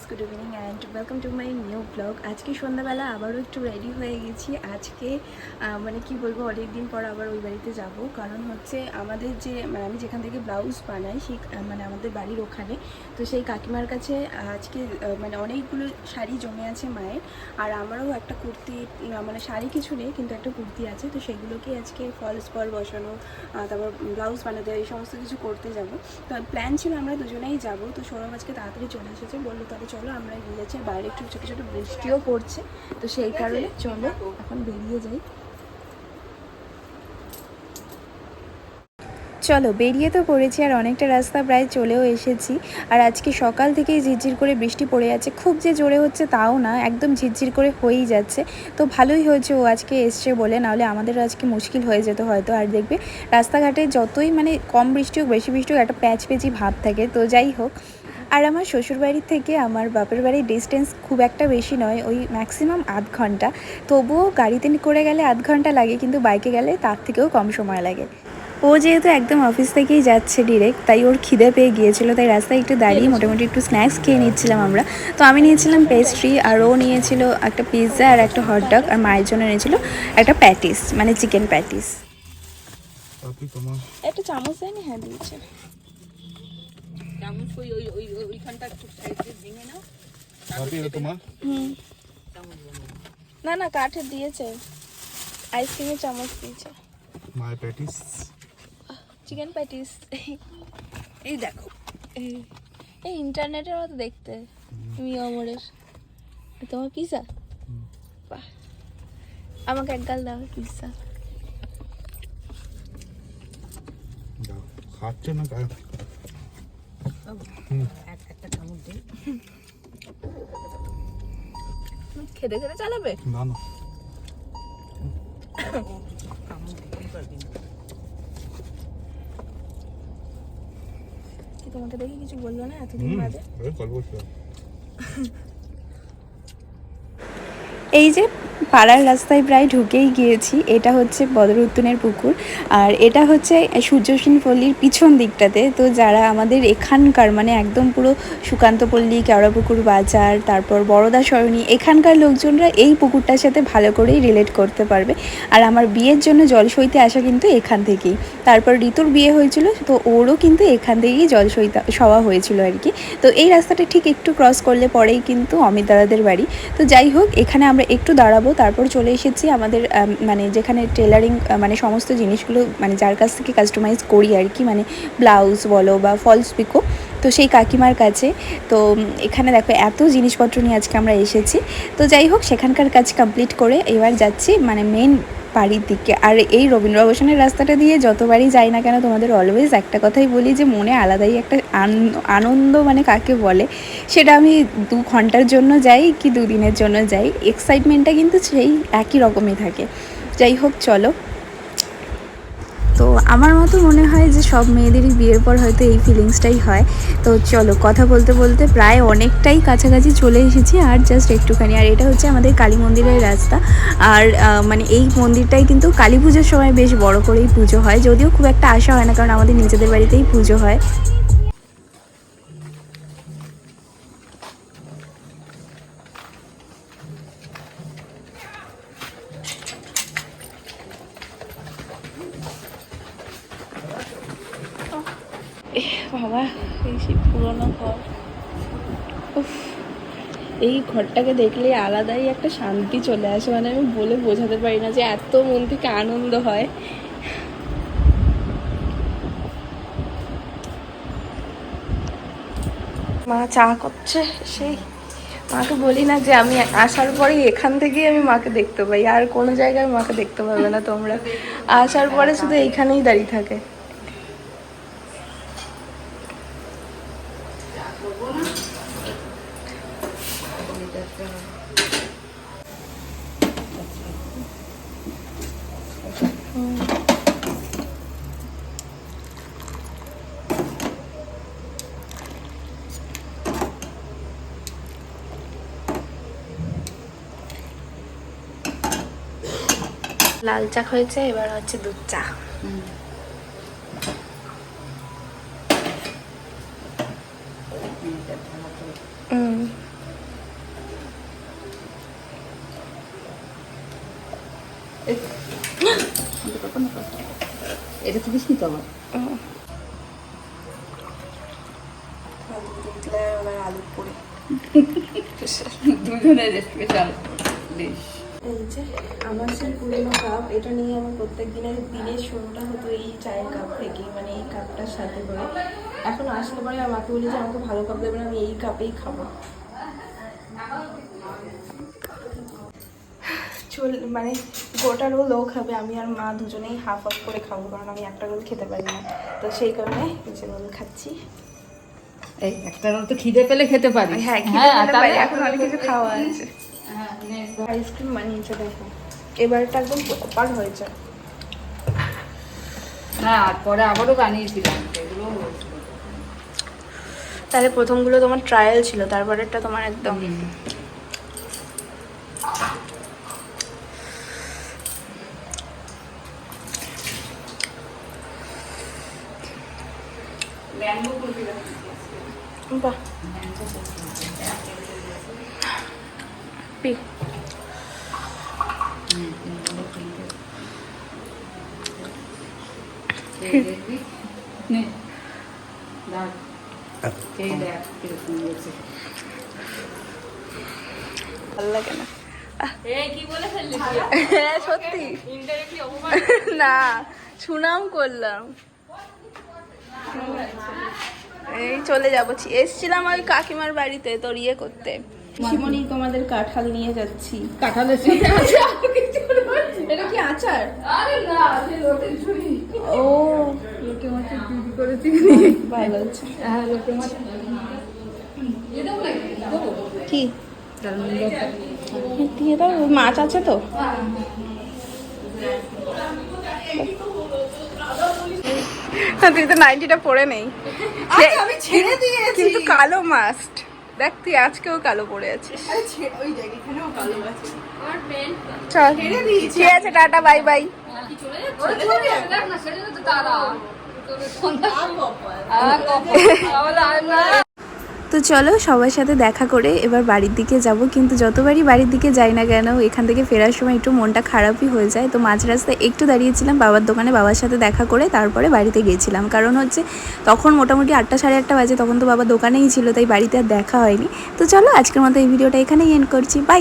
Guys good evening and welcome to my new blog আজকে সন্ধ্যাবেলা আবারও একটু রেডি হয়ে গেছি। আজকে মানে কি বলব অনেক দিন পর আবার ওই বাড়িতে যাব। কারণ হচ্ছে আমাদের যে মানে আমি যেখান থেকে ব্লাউজ বানাই, সেই মানে আমাদের বাড়ির ওখানে। তো সেই কাকিমার কাছে আজকে মানে অনেকগুলো শাড়ি জমে আছে মায়ের। আর আমারও একটা কুর্তি মানে শাড়ি কিছু নেই, কিন্তু একটা কুর্তি আছে। তো সেগুলোকে আজকে ফলস পর বসানো তারপর ব্লাউজ বানাতে এই সমস্ত কিছু করতে যাব। তো প্ল্যান ছিল আমরা দুজনেই যাব। তো সৌরভ আজকে তাড়াতাড়ি চলে এসেছে, বলল তাহলে চলো, আমরা গিয়েছি বাইরে একটু ছোটো ছোটো বৃষ্টিও পড়ছে, তো সেই কারণে চলো, এখন বেরিয়ে যাই। চলো, বেরিয়ে তো পড়েছি, আর অনেকটা রাস্তা প্রায় চলেও এসেছি। আর আজকে সকাল থেকেই ঝিরঝির করে বৃষ্টি পড়ে যাচ্ছে খুব যে জোরে হচ্ছে তাও না, একদম ঝিরঝির করে হয়েই যাচ্ছে। তো ভালোই হয়েছে ও আজকে এসছে বলে, নাহলে আমাদের আজকে মুশকিল হয়ে যেত হয়তো। আর দেখবে, রাস্তাঘাটে যতই মানে কম বৃষ্টি হোক, বেশি বৃষ্টি হোক, একটা প্যাচ প্যাচি ভাব থাকে। তো যাই হোক আর আমার শ্বশুরবাড়ির থেকে আমার বাপের বাড়ির ডিস্টেন্স খুব একটা বেশি নয় ওই ম্যাক্সিমাম আধ ঘণ্টা। তবুও গাড়িতে করে গেলে আধ ঘণ্টা লাগে কিন্তু বাইকে গেলে তার থেকেও কম সময় লাগে। ও যেহেতু একদম অফিস থেকেই যাচ্ছে ডিরেক্ট তাই ওর খিদে পেয়ে গিয়েছিল তাই রাস্তায় একটু দাঁড়িয়ে মোটামুটি একটু স্ন্যাক্স খেয়ে নিচ্ছিলাম আমরা। তো আমি নিয়েছিলাম পেস্ট্রি আর ও নিয়েছিল একটা পিৎজা আর একটা হটডগ আর মায়ের জন্য নিয়েছিল একটা প্যাটিস মানে চিকেন প্যাটিস একটা চামচ দেয়নি? হ্যাঁ দিয়েছে। চামচ ওই ওই ওই ওইখানটা একটু সাইড দিয়ে ভেঙে নাও। আপনি এটা তোমার? হুম। না না কাঠের দিয়েছে। আইসক্রিমের চামচ দিয়েছে। মাই প্যাটিস চিকেন প্যাটিস এই দেখো। এই এই ইন্টারনেটের মতো দেখতে তুমি অমরের। তোমার পিজা আমাকে এক গাল দাও পিজা খাচ্ছে না একটা চামচ দিই। খেতে খেতে চালাবে? না না। তোমাকে দেখে কিছু বলল না এতদিন বাদে? এই যে পাড়ার রাস্তায় প্রায় ঢুকেই গিয়েছি। এটা হচ্ছে বদরুদ্দিনের পুকুর। আর এটা হচ্ছে সূর্যসীন পল্লীর পিছন দিকটাতে। তো যারা আমাদের এখানকার মানে একদম পুরো সুকান্তপল্লী কেওড়াপুকুর বাজার, তারপর বড়দা সরণী, এখানকার লোকজনরা এই পুকুরটার সাথে ভালো করেই রিলেট করতে পারবে। আর আমার বিয়ের জন্য জল সইতে আসা কিন্তু এখান থেকেই। তারপর ঋতুর বিয়ে হয়েছিল, তো ওরও কিন্তু এখান থেকেই জল সইতে সওয়া হয়েছিল আর কি। তো এই রাস্তাটা ঠিক একটু ক্রস করলে পরেই কিন্তু অমিত দাদাদের বাড়ি। তো যাই হোক, এখানে আমরা একটু দাঁড়াবো তারপর চলে এসেছি আমাদের মানে যেখানে টেলারিং মানে সমস্ত জিনিসগুলো মানে যার কাছ থেকে কাস্টমাইজ করি আর কি। মানে ব্লাউজ বলো বা ফলস পিকো তো সেই কাকিমার কাছে। তো এখানে দেখো এত জিনিসপত্র নিয়ে আজকে আমরা এসেছি। তো যাই হোক, সেখানকার কাজ কমপ্লিট করে এবার যাচ্ছি মানে মেন বাড়ির দিকে। আর এই রবীন্দ্র রবীন্দ্রভূষণের রাস্তাটা দিয়ে যতবারই যাই না কেন তোমাদের অলওয়েজ একটা কথাই বলি যে, মনে আলাদাই একটা আন- আনন্দ মানে কাকে বলে? সেটা আমি দু ঘণ্টার জন্য যাই কি দুদিনের জন্য যাই? এক্সাইটমেন্টটা কিন্তু সেই একই রকমই থাকে। যাই হোক, চলো। তো আমার মতো মনে হয় যে সব মেয়েদেরই বিয়ের পর হয়তো এই ফিলিংসটাই হয়। তো চলো, কথা বলতে বলতে প্রায় অনেকটাই কাছাকাছি চলে এসেছি, আর জাস্ট একটুখানি। আর এটা হচ্ছে আমাদের কালী মন্দিরের রাস্তা। আর মানে এই মন্দিরটাই কিন্তু কালী পুজোর সময় বেশ বড় করেই পুজো হয়। যদিও খুব একটা আশা হয় না, কারণ আমাদের নিজেদের বাড়িতেই পুজো হয়। বাবা এই সেই পুরোনো ঘর। উফ, এই ঘরটাকে দেখলে আলাদাই একটা শান্তি চলে আসে। মানে আমি বলে বোঝাতে পারি না যে এত মন থেকে আনন্দ হয়। মা চা করছে সেই মাকে বলি না যে আমি আসার পরেই এখান থেকেই আমি মাকে দেখতে পাই। আর কোনো জায়গায় মাকে দেখতে পাবে না তোমরা। আসার পরে শুধু এইখানেই দাঁড়িয়ে থাকে। লাল চা হয়েছে এবার হচ্ছে দুধ চা। এটা তো বেশি দুজনের রেসিপি চালু বেশ। এই যে আমার যে পুরোনো কাপ এটা নিয়ে আমার প্রত্যেক দিনের দিনের শুরুটা হতো এই চায়ের কাপ থেকে মানে এই কাপটার সাথে করে। এখন আসলে পরে আমাকে বলি যে আমাকে ভালো কাপ দেবে না আমি এই কাপেই খাব। চল মানে গোটা রোল ও খাবে আমি আর মা দুজনেই হাফ হাফ করে খাব কারণ আমি একটা রোল খেতে পারি না। তো সেই কারণে যে রোল খাচ্ছি। এই একটা রোল তো খিদে পেলে খেতে পারি হ্যাঁ খেতে পেলে তাহলে এখন অনেক কিছু খাওয়া আছে। হ্যাঁ। আইসক্রিম বানিয়েছে দেখো। এবারটা একদম প্রপার হয়েছে। হ্যাঁ পরে আবারও বানিয়েছিলাম এগুলো তাহলে প্রথমগুলো তোমার ট্রায়াল ছিল তারপরেরটা তোমার একদম। বাহ। পি। খেয়ে দেখবি নে দেখ খেয়ে দেখ কীরকম হয়েছে ভালো লাগে না এই কি বলে ফেললি? হ্যাঁ সত্যি। না সুনাম করলাম। এই চলে যাব। এসছিলাম ওই কাকিমার বাড়িতে তোর ইয়ে করতে। শিমনি তোমাদের কাঁঠাল নিয়ে যাচ্ছি। কাঁঠালের এটা কি আচার? আরে না সে লোটের ঝুড়ি। ও। লোটে মাছের ঝুড়ি করেছি। ভাই বলছে। হ্যাঁ লোটে মাছ কি? দিয়ে দাও মাছ আছে তো। তুই তো নাইনটিটা পরে নেই। আমি ছেড়ে দিয়েছি। কিন্তু কালো মাস্ট দেখ তুই আজকেও কালো পরে আছিস। ওই জায়গা এখানেও কালো আছে। চল। ঠিক আছে টাটা বাই বাই। তো চলো সবার সাথে দেখা করে এবার বাড়ির দিকে যাব। কিন্তু যতবারই বাড়ির দিকে যাই না কেন, এখান থেকে ফেরার সময় একটু মনটা খারাপই হয়ে যায়। তো মাঝ রাস্তায় একটু দাঁড়িয়েছিলাম বাবার দোকানে, বাবার সাথে দেখা করে তারপরে বাড়িতে গিয়েছিলাম কারণ হচ্ছে তখন মোটামুটি আটটা সাড়ে আটটা বাজে, তখন তো বাবা দোকানেই ছিল, তাই বাড়িতে আর দেখা হয়নি। তো চলো আজকের মতো এই ভিডিওটা এখানেই এন্ড করছি। বাই